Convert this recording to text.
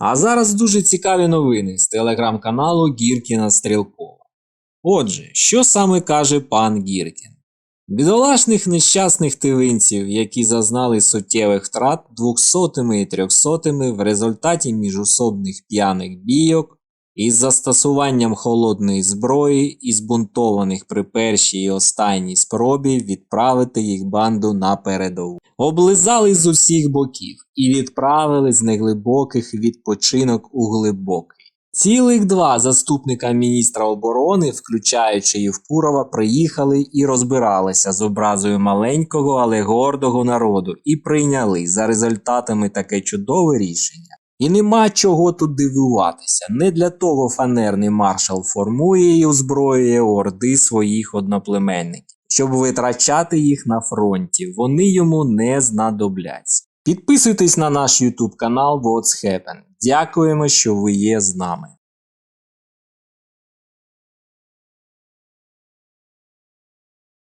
А зараз дуже цікаві новини з телеграм-каналу Гіркіна Стрілкова. Отже, що саме каже пан Гіркін? Бідолашних нещасних тивинців, які зазнали суттєвих втрат двохсотими і трьохсотими в результаті міжусобних п'яних бійок із застосуванням холодної зброї і збунтованих при першій і останній спробі відправити їх банду на передову. Облизали з усіх боків і відправили з неглибоких відпочинок у глибокий. Цілих два заступника міністра оборони, включаючи Євпурова, приїхали і розбиралися з образою маленького, але гордого народу і прийняли за результатами таке чудове рішення. І нема чого тут дивуватися. Не для того фанерний маршал формує і озброює орди своїх одноплеменників, щоб витрачати їх на фронті. Вони йому не знадобляться. Підписуйтесь на наш YouTube канал What's Happen. Дякуємо, що ви є з нами.